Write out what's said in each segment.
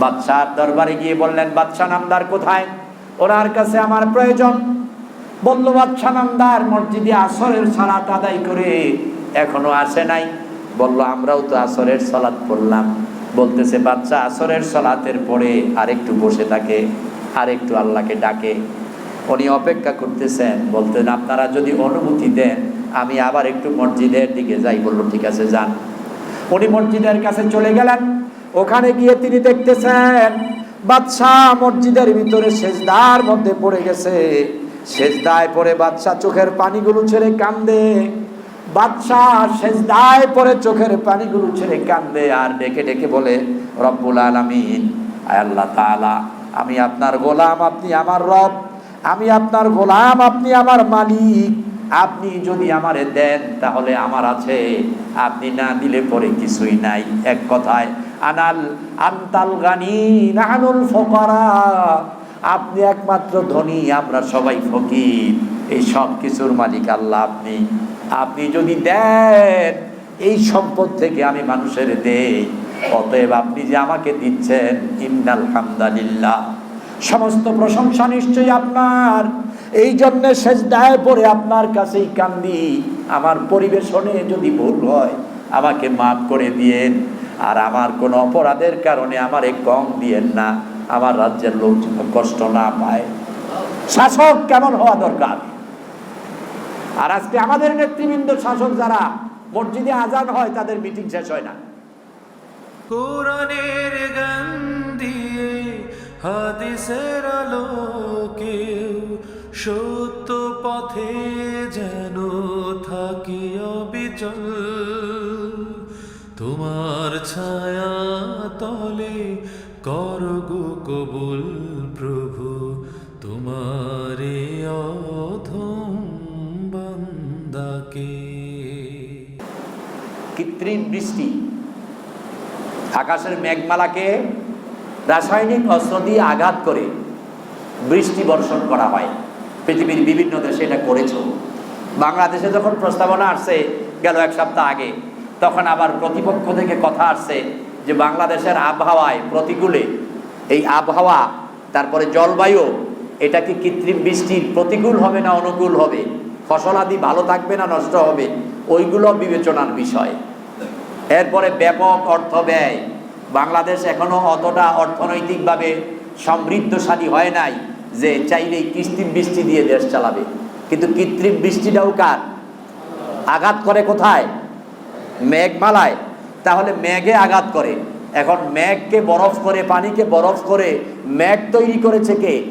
বাদশার দরবারে গিয়ে বললেন বাদশাহ নামদার কোথায়? ওনার কাছে আমার প্রয়োজন। বলল বাদশাহ নামদার মসজিদে আসরের সালাত আদায় করে এখনও আসে নাই। বলল, আমরাও তো আসরের সালাত পড়লাম। বলতেছে বাচ্চা আসরের সালাতের পরে আরেকটু বসে থাকে, আরেকটু আল্লাহকে ডাকে। উনি অপেক্ষা করতেছেন, বলতেন, আপনারা যদি অনুমতি দেন, আমি আবার একটু মসজিদের দিকে যাই। বলল, ঠিক আছে, যান। উনি মসজিদের কাছে চলে গেলেন। ওখানে গিয়ে তিনি দেখতেছেন, বাদশাহ মসজিদের ভিতরে সেজদার মধ্যে পড়ে গেছে। সেজদায় পরে বাদশাহ চোখের পানিগুলো ছেড়ে কান্দে। বাদশাহ সেজদায় পড়ে চোখের পানিগুলো ছেড়ে কান্দে আর ডেকে ডেকে বলে, রব্বুল আলামিন, আয় আল্লাহ তাআলা, আমি আপনার গোলাম, আপনি আমার রব, আমি আপনার গোলাম, আপনি আমার মালিক। আপনি যদি আমারে দেন, তাহলে আমার আছে। আপনি না দিলে পরে কিছুই নাই। এক কথায় আনাল আন্তাল গানি, নাহানুল ফকরা। আপনি একমাত্র ধনী, আমরা সবাই ফকির। এই সব কিছুর মালিক আল্লাহ আপনি। আপনি যদি দেন, এই সম্পদ থেকে আমি মানুষের দেই। অতএব আপনি যে আমাকে দিচ্ছেন, ইন্নাল হামদালিল্লাহ। সমস্ত প্রশংসা নিশ্চয়ই আপনার। এই জন্য শেষ দায় পরে আপনার কাছেই কান্দি। আমার পরিবেশনে যদি ভুল হয়, আমাকে মাফ করে দিয়েন। আর আমার কোনো অপরাধের কারণে আমারে কম দিয়েন না, আমার রাজ্যের লোক যেন কষ্ট না পায়। শাসক কেমন হওয়া দরকার? আর আজকে আমাদের নেতৃবৃন্দ শাসক যারা, মসজিদে আজান হয়, তাদের মিটিং শেষ হয় না। কোরআনের গান দিয়ে হাদিসের আলোকে সত্য পথে ছায়া তলে করগো কবুল প্রভু, তোমারে অধম কৃত্রিম বৃষ্টি, আকাশের মেঘমালাকে রাসায়নিক অস্ত্র দিয়ে আঘাত করে বৃষ্টি বর্ষণ করা হয়। পৃথিবীর বিভিন্ন দেশে এটা করেছ। বাংলাদেশে যখন প্রস্তাবনা আসছে, গেল এক সপ্তাহ আগে তখন আবার প্রতিপক্ষ থেকে কথা আসছে যে বাংলাদেশের আবহাওয়ায় প্রতিকূলে, এই আবহাওয়া, তারপরে জলবায়ু, এটা কি কৃত্রিম বৃষ্টির প্রতিকূল হবে না অনুকূল হবে? ফসলাদি ভালো থাকবে না নষ্ট হবে? ওইগুলো বিবেচনার বিষয়। এরপরে ব্যাপক অর্থ ব্যয়। বাংলাদেশ এখনও অতটা অর্থনৈতিকভাবে সমৃদ্ধশালী হয় নাই যে চাইলেই কৃত্রিম বৃষ্টি দিয়ে দেশ চালাবে। কিন্তু কৃত্রিম বৃষ্টিটাও কার? আঘাত করে কোথায়? মেঘমালায়। তাহলে মেঘে আঘাত করে। এখন মেঘকে বরফ করে, পানিকে বরফ করে, মেঘ তৈরি করেছে কে?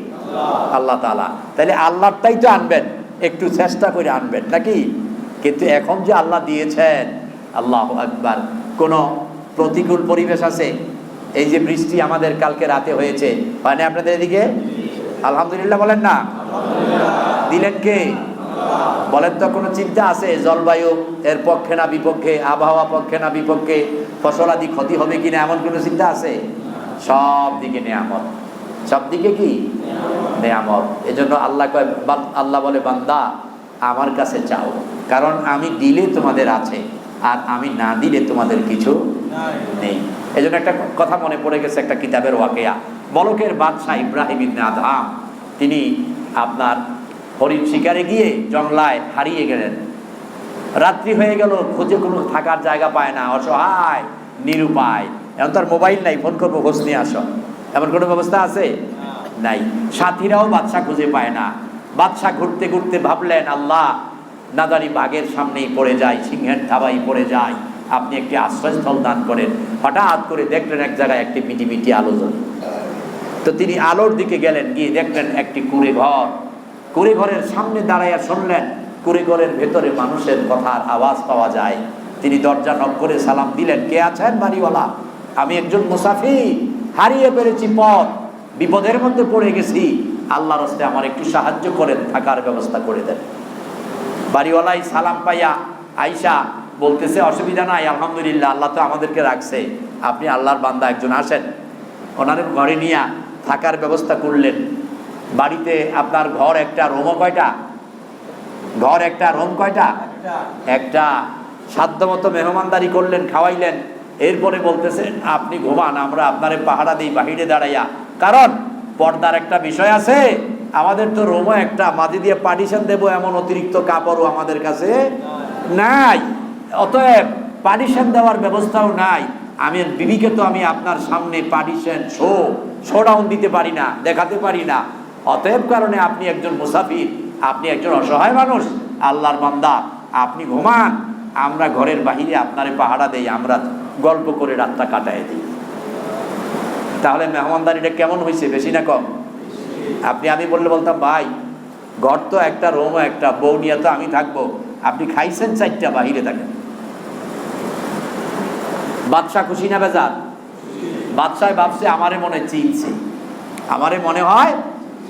আল্লাহ তালা তাহলে আল্লাহটাই তো আনবেন, একটু চেষ্টা করে আনবেন, নাকি? কিন্তু এখন যে আল্লাহ দিয়েছেন, আল্লাহ একবার কোনো প্রতিকূল পরিবেশ আছে? এই যে বৃষ্টি আমাদের কালকে রাতে হয়েছে মানে আপনাদের এদিকে? আলহামদুলিল্লাহ বলেন না। দিলেন কে? বলেন তো কোনো চিন্তা আছে? জলবায়ু এর পক্ষে না বিপক্ষে, আবহাওয়া পক্ষে না বিপক্ষে ফসলাদি ক্ষতি হবে কিনা এমন কোনো চিন্তা আছে? সব দিকে নেয়ামত। সব দিকে কি? নেয়ামত। এজন্য আল্লাহ আল্লাহ বলে, বান্দা, আমার কাছে চাও। কারণ আমি দিলে তোমাদের আছে, আর আমি না দিলে তোমাদের কিছু নেই। এই জন্য একটা কথা মনে পড়ে গেছে একটা কিতাবের ওয়াকেয়া। বলকের বাদশাহ ইব্রাহিম ইবনে আদহাম, তিনি আপনার হরিণ শিকারে গিয়ে জংলায় হারিয়ে গেলেন। রাত্রি হয়ে গেল, খোঁজে কোনো থাকার জায়গা পায় না, অসহায়, নিরুপায়। এখন তার মোবাইল নাই, ফোন করব, খোঁজ নিয়ে আসো। এমন কোনো ব্যবস্থা আছে? নাই। সাথীরাও বাদশা খুঁজে পায় না। বাদশা ঘুরতে ঘুরতে ভাবলেন, আল্লাহ, নাদারি বাঘের সামনেই পড়ে যায়, সিংহের থাবাই পড়ে যায়। আপনি একটি আশ্রয়স্থল দান করেন। হঠাৎ করে দেখলেন এক জায়গায় একটি মিটি মিটি আলো জ্বলে। তো তিনি আলোর দিকে গেলেন, গিয়ে দেখলেন একটি কুড়ে ঘর। কুড়ে ঘরের সামনে দাঁড়াইয়া শুনলেন কুড়ে ঘরের ভেতরে মানুষের কথার আওয়াজ পাওয়া যায়। তিনি দরজা নক করে সালাম দিলেন, কে আছেন বাড়িওয়ালা? আমি একজন মুসাফি হারিয়ে পেরেছি পথ, বিপদের মধ্যে পড়ে গেছি। আল্লাহর হস্তে আমার একটু সাহায্য করেন, থাকার ব্যবস্থা করে দেন। বাড়িওয়ালাই সালাম পাইয়া আইসা বলতেছে, অসুবিধা নাই, আলহামদুলিল্লাহ, আল্লাহ তো আমাদেরকে রাখছে। আপনি আল্লাহর বান্দা, একজন আসেন। ওনার ঘরে নিয়ে থাকার ব্যবস্থা করলেন। বাড়িতে আপনার ঘর একটা, রোমও কয়টা? ঘর একটা, রোম কয়টা? একটা। সাধ্য মতো মেহমানদারি করলেন, খাওয়াইলেন। এরপরে বলতেছে আপনি ঘুমান, আমরা আপনারে পাহারা দিই, বাহিরে দাঁড়াইয়া। কারণ, পর্দার একটা বিষয় আছে, আমাদের তো রোমও একটা, মাটি দিয়ে পার্টিশন দেবো এমন অতিরিক্ত কাপড়ও আমাদের কাছে নাই। অতএব পার্টিশন দেওয়ার ব্যবস্থাও নাই। আমি, বিবিকে তো আমি আপনার সামনে পার্টিশন শো শোডাউন দিতে পারি না, দেখাতে পারি না। অতএব কারণে আপনি একজন মুসাফির। আপনি একজন অসহায় মানুষ, আল্লাহর বান্দা, আপনি ঘুমান, আমরা ঘরের বাহিরে আপনারে পাহারা দেই, আমরা গল্প করে রাতটা কাটাই দিই। তাহলে মেহমানদারিটা কেমন হয়েছে বেশি না কম? আপনি, আমি বললে বলতাম, ভাই, ঘর তো একটা, রোম একটা, বউ নিয়ে তো আমি থাকব। আপনি খাইছেন চারটা, বাহিরে থাকেন। বাদশাহ খুশি না বেজার? বাদশাহ ভাবছে, আমারে মনে চিনছে। আমারে মনে হয়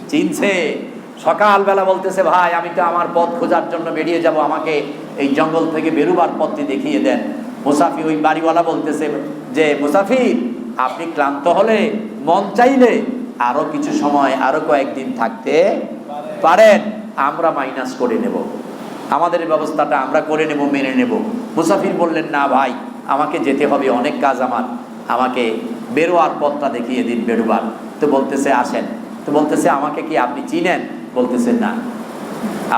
চিনছে। সকালবেলা বলতেছে, ভাই, আমি তো আমার পথ খোঁজার জন্য বেরিয়ে যাব, আমাকে এই জঙ্গল থেকে বেরোবার পথটি দেখিয়ে দেন। মুসাফি ওই বাড়িওয়ালা বলতেছে যে, মুসাফির, আপনি ক্লান্ত হলে, মন চাইলে আরও কিছু সময়, আরও কয়েকদিন থাকতে পারেন। আমরা মাইনাস করে নেব। আমাদের ব্যবস্থাটা আমরা করে নেব, মেনে নেব। মুসাফির বললেন, না ভাই, আমাকে যেতে হবে, অনেক কাজ আমার। আমাকে বেরোয়ার পথটা দেখিয়ে দিন বেরোবার। তো বলতেছে, আসেন। তো বলতেছে, আমাকে কি আপনি চিনেন? বলতেছেন না।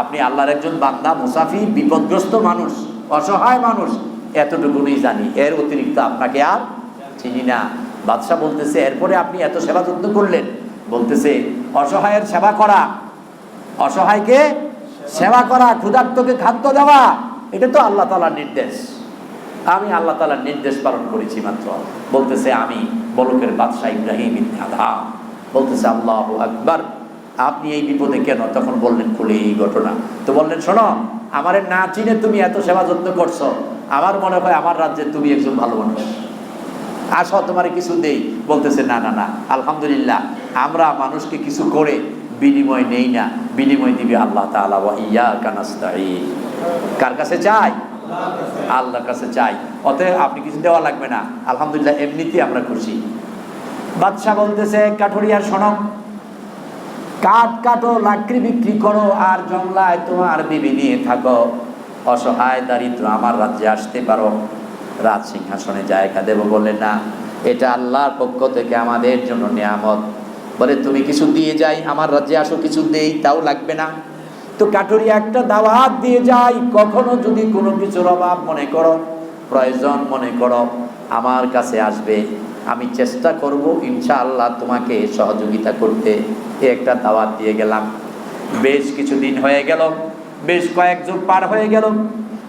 আপনি আল্লাহর একজন বান্দা মুসাফি বিপদগ্রস্ত মানুষ, অসহায় মানুষ, এতটুকুনই জানি। এর অতিরিক্ত আপনাকে আর চিনি না। বাদশাহ বলতেছে, এরপরে আপনি এত সেবা যত্ন করলেন? বলতেছে, অসহায়ের সেবা করা, অসহায়কে সেবা করা, ক্ষুধার্তকে খাদ্য দেওয়া, এটা তো আল্লাহ তালার নির্দেশ। আমি আল্লাহ তালার নির্দেশ পালন করেছি মাত্র। বলতেছে, আমি বলকের বাদশাহ ইব্রাহিম আদহাম। বলতেছে, আল্লাহ আকবার। আপনি এই বিপদে কেন? তখন বললেন খুলে এই ঘটনা। তো বললেন, শোনো, আমার না চিনে তুমি এত সেবা যত্ন করছ। আমার মনে হয় আমার রাজ্যে তুমি একজন ভালো মানুষ। আসো, তোমার কিছু দেই। বলতেছে, না না না, আলহামদুলিল্লাহ, আমরা মানুষকে কিছু করে বিনিময় নেই না। বিনিময় দিবে আল্লাহ তাআলা, ওয়া ইয়াকা নাস্তাঈন। কার কাছে চাই? আল্লাহর কাছে চাই। অতএব আপনি কিছু দেওয়া লাগবে না। আলহামদুলিল্লাহ, এমনিতেই আমরা খুশি। বাদশাহ বলতেছে কাঠুরিয়ার শোনো কাঠ কাটো, লাকড়ি বিক্রি করো আর জংলায় তোমার বিবি নিয়ে থাকো। অসহায় দারিদ্র আমার রাজ্যে আসতে পারো। রাজ সিংহাসনে জায়গা দেব বলে না। এটা আল্লাহর পক্ষ থেকে আমাদের জন্য নিয়ামত। বলে, তুমি কিছু দিয়ে যাই, আমার রাজ্যে আসো, কিছু দেই, তাও লাগবে না। তো কাঠুরি একটা দাওয়াত দিয়ে যাই, কখনো যদি কোনো কিছুর অভাব মনে করো, প্রয়োজন মনে করো, আমার কাছে আসবে। আমি চেষ্টা করব ইনশাআল্লাহ তোমাকে সহযোগিতা করতে। একটা দাওয়াত দিয়ে গেলাম। বেশ কিছুদিন হয়ে গেল, বেশ কয়েক যুগ পার হয়ে গেল।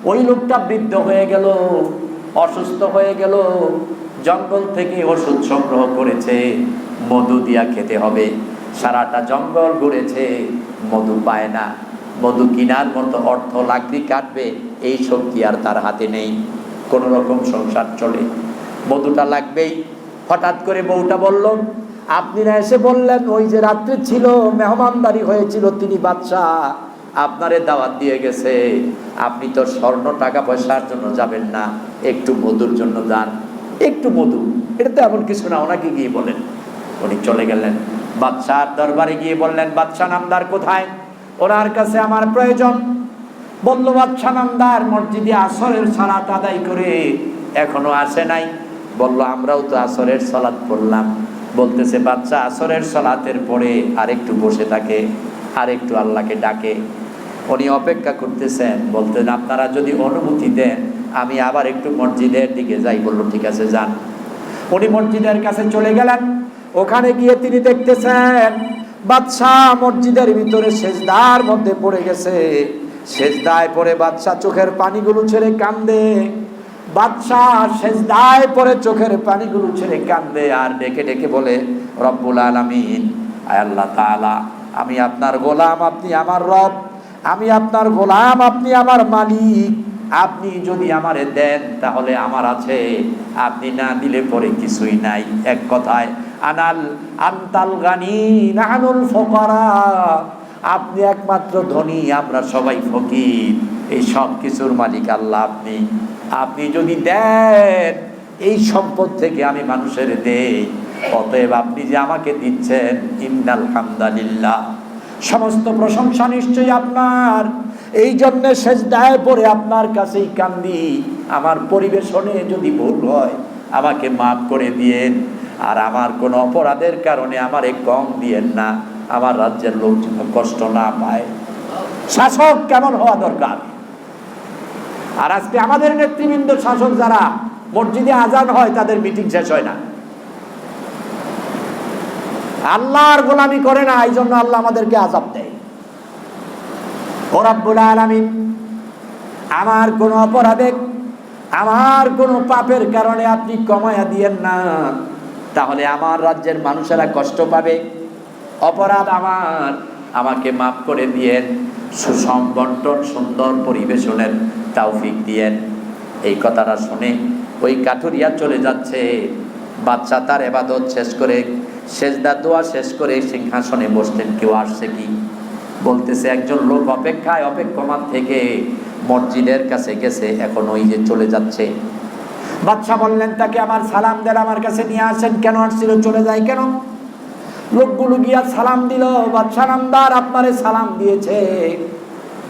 ওই লোকটা বৃদ্ধ হয়ে গেল, অসুস্থ হয়ে গেল, জঙ্গল থেকে ওষুধ সংগ্রহ করেছে, মধু দিয়া খেতে হবে। সারাটা জঙ্গল ঘুরেছে, মধু পায় না। মধু কিনার মতো অর্থ লাকড়ি কাটবে, এই শক্তি আর তার হাতে নেই। কোনো রকম সংসার চলে। মধুটা লাগবেই। হঠাৎ করে বউটা বলল, আপনি না এসে বললেন ওই যে রাত্রে ছিল, মেহমানদারি হয়েছিল, তিনি বাদশাহ আপনারে দাওয়াত দিয়ে গেছে। আপনি তো স্বর্ণ টাকা পয়সার জন্য যাবেন না, একটু মধুর জন্য যান। একটু মধু? এটা তো এমন কিছু না, ওনাকে গিয়ে বলেন। উনি চলে গেলেন। বাদশার দরবারে গিয়ে বললেন, বাদশাহ নামদার কোথায়? ওনার কাছে আমার প্রয়োজন। বলল, বাদশাহ নামদার মসজিদে আসরের সালাত আদায় করে এখনও আসে নাই। বলল, আমরাও তো আসরের সলাদ পড়লাম। বলতেছে, বাচ্চা, আসরের সলাতের পরে আরেকটু বসে থাকে আর একটু আল্লাহকে ডাকে। উনি অপেক্ষা করতেছেন, বলতেন, আপনারা যদি অনুমতি দেন, আমি আবার একটু মসজিদের দিকে যাই। বলল, ঠিক আছে, যান। উনি মসজিদের কাছে চলে গেলেন। ওখানে গিয়ে তিনি দেখতেছেন বাদশাহ মসজিদের ভিতরে সেজদার মধ্যে পড়ে গেছে। সেজদায় পড়ে বাদশাহ চোখের পানিগুলো ছেড়ে কান্দে। বাদশাহ সেজদায় পড়ে চোখের পানিগুলো ছেড়ে কান্দে আর ডেকে ডেকে বলে, রব্বুল আলামিন আল্লাহ তাআলা, আমি আপনার গোলাম, আপনি আমার রব, আমি আপনার গোলাম, আপনি আমার মালিক। আপনি যদি আমারে দেন, তাহলে আমার আছে। আপনি না দিলে পরে কিছুই নাই। এক কথায়, আনাল আন্তাল গানি, নাহানুল ফকরা। আপনি একমাত্র ধনী, আমরা সবাই ফকির। এই সব কিছুর মালিক আল্লাহ আপনি। আপনি যদি দেন, এই সম্পদ থেকে আমি মানুষের দেই অতএব আপনি যে আমাকে দিচ্ছেন ইন্দাল হামদালিল্লাহ। সমস্ত প্রশংসা নিশ্চয়ই আপনার। এই জন্যে শেষ দায় পরে আপনার কাছেই কান্দি। আমার পরিবেশনে যদি ভুল হয়, আমাকে মাফ করে দিয়েন। আর আমার কোনো অপরাধের কারণে আমারে কম দিয়েন না। আমার রাজ্যের লোক কষ্ট না পায়। শাসক কেমন হওয়া দরকার? আর আজকে আমাদের নেতৃবৃন্দ, শাসক যারা, মসজিদে আজান হয়, তাদের মিটিং শেষ হয় না। আল্লাহর গোলামি করে না, এই জন্য আল্লাহ আমাদেরকে আজাব দেয়। ও রাব্বুল আলামিন, আমার কোনো অপরাধে আমার কোনো পাপের কারণে আপনি কমায়া দিয়েন না। তাহলে আমার রাজ্যের মানুষেরা কষ্ট পাবে। অপরাধ আমার। আমাকে মাফ করে দিয়েন। সুষম বন্টন সুন্দর পরিবেশনের তৌফিক দিয়েন এই কথাটা শুনে ওই কাঠুরিয়া চলে যাচ্ছে। বাচ্চা তার এবাদত শেষ করে শেষদা দোয়া শেষ করে সিংহাসনে বসলেন। কেউ আসছে কি? বলতেছে, একজন লোক অপেক্ষায় অপেক্ষমান থেকে মসজিদের কাছে গেছে, এখন ওই যে চলে যাচ্ছে। বাচ্চা বললেন, তাকে আমার সালাম দেন, আমার কাছে নিয়ে আসেন। কেন আসছিল, চলে যায় কেন? লোকগুলো গিয়া সালাম দিল। বাদশাহ নামদার আপনারে সালাম দিয়েছে।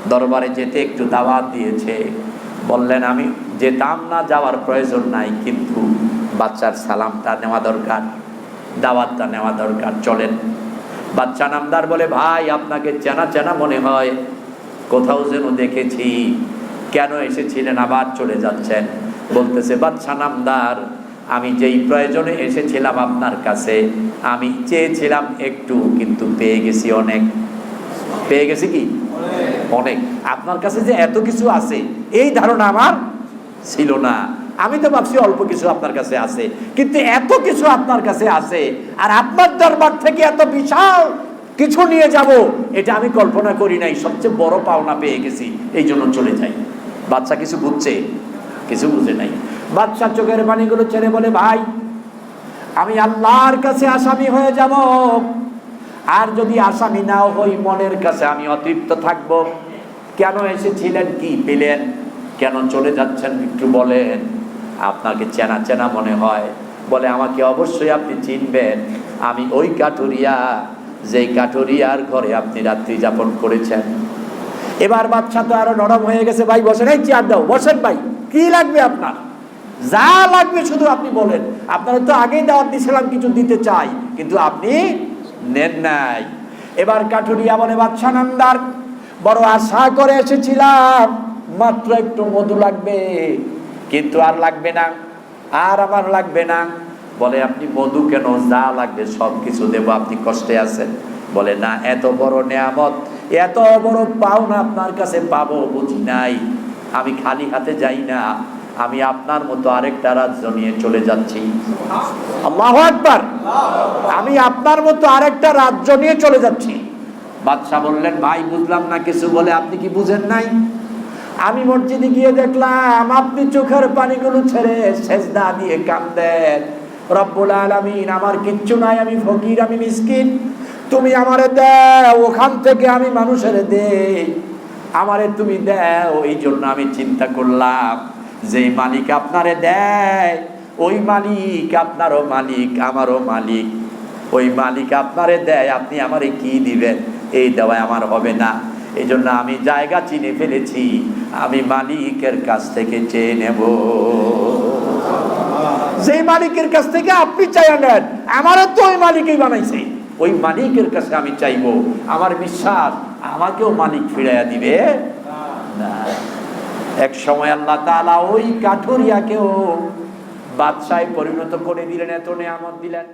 দরবারে যেতে একটু দাওয়াত দিয়েছে। বললেন, আমি যেতাম না, যাওয়ার প্রয়োজন নাই, কিন্তু বাচ্চার সালামটা নেওয়া দরকার, দাওয়াতটা নেওয়া দরকার, চলেন। বাচ্চা নামদার বলে, ভাই, আপনাকে চেনা চেনা মনে হয়, কোথাও যেন দেখেছি, কেন এসেছিলেন, আবার চলে যাচ্ছেন? বলতেছে, বাচ্চা নামদার, আমি যেই প্রয়োজনে এসেছিলাম আপনার কাছে, আমি চেয়েছিলাম একটু, কিন্তু পেয়ে গেছি অনেক। পেয়ে গেছি কি? অনেক। আপনার কাছে যে এত কিছু আছে, এই ধারণা আমার ছিল না। আমি তো ভাবছি অল্প কিছু আপনার কাছে আছে। কিন্তু এত কিছু আপনার কাছে আছে, আর আপনার দরবার থেকে এত বিশাল কিছু নিয়ে যাব, এটা আমি কল্পনা করি নাই। সবচেয়ে বড় পাওনা পেয়ে গেছি, এই জন্য চলে যাই। বাচ্চা কিছু বুঝছে? কিছু বুঝে নাই। বাচ্চা চোখের পানিগুলো ছেড়ে বলে, ভাই, আমি আল্লাহর কাছে আসামি হয়ে যাব। আর যদি আসামি নাও হই মনের কাছে আমি অতৃপ্ত থাকব। কেন এসেছিলেন? কি পেলেন? কেন চলে যাচ্ছেন? একটু বলেন। আপনাকে চেনা চেনা মনে হয়। বলে, আমাকে অবশ্যই আপনি চিনবেন। আমি ওই কাঠুরিয়া, যেই কাঠুরিয়ার ঘরে আপনি রাত্রি যাপন করেছেন। এবার বাচ্চা তো আরও নরম হয়ে গেছে। ভাই, বসেন। এই চেয়ার দাও। বসেন ভাই, কি লাগবে আপনার? যা লাগবে শুধু আপনি বলেন। আপনারা তো আগেই দাওয়াত দিয়েছিলাম, কিছু দিতে চাই। কিন্তু আপনি নেন নাই। এবার কাঠুরিয়া বলে বাচ্চা নামদার বড় আশা করে এসেছিলাম, মাত্র একটু মধু লাগবে। কিন্তু আর লাগবে না, আর আমার লাগবে না। বলে, আপনি মধু কেন? যা লাগবে, সব কিছু দেবো, আপনি কষ্টে আছেন। বলে, না, এত বড় নেয়ামত, এত বড় পাওনা আপনার কাছে পাবো, বুঝি নাই। আমি খালি হাতে যাই না, আমি আপনার মতো আরেকটা রাজ্য নিয়ে চলে যাচ্ছি। আল্লাহ আকবার। আমি আপনার মতো আরেকটা রাজ্য নিয়ে চলে যাচ্ছি। বাদশাহ বললেন ভাই বুঝলাম না কিছু বলে আপনি কি বুঝেন নাই? আমি মসজিদে গিয়ে দেখলাম আপনি চোখের পানিগুলো ছেড়ে সেজদা দিয়ে কান্দেন রব্বুল আলামিন আমার কিচ্ছু নাই আমি ফকির আমি মিসকিন। তুমি আমারে দাও ওখান থেকে আমি মানুষের দেই। আমারে তুমি দাও এই জন্য আমি চিন্তা করলাম যে মালিক আপনারে দেয় ওই মালিক আপনারও মালিক, আমারও মালিক। ওই মালিক আপনারে দেয়, আপনি আমারে কি দিবেন? এই দেওয়ায় আমার হবে না। এই জন্য আমি জায়গা চিনে ফেলেছি, আমি মালিকের কাছ থেকে চেয়ে নেব। যে মালিকের কাছ থেকে আপনি চাইয়া নেন, আমারও তো ওই মালিকই বানাইছে। ওই মালিকের কাছে আমি চাইব, আমার বিশ্বাস আমাকেও মালিক ফিরাইয়া দিবে? এক সময় আল্লাহ তাআলা ওই কাঠুরিয়াকেও বাদশায় পরিণত করে দিলেন এত নিয়ামত দিলেন।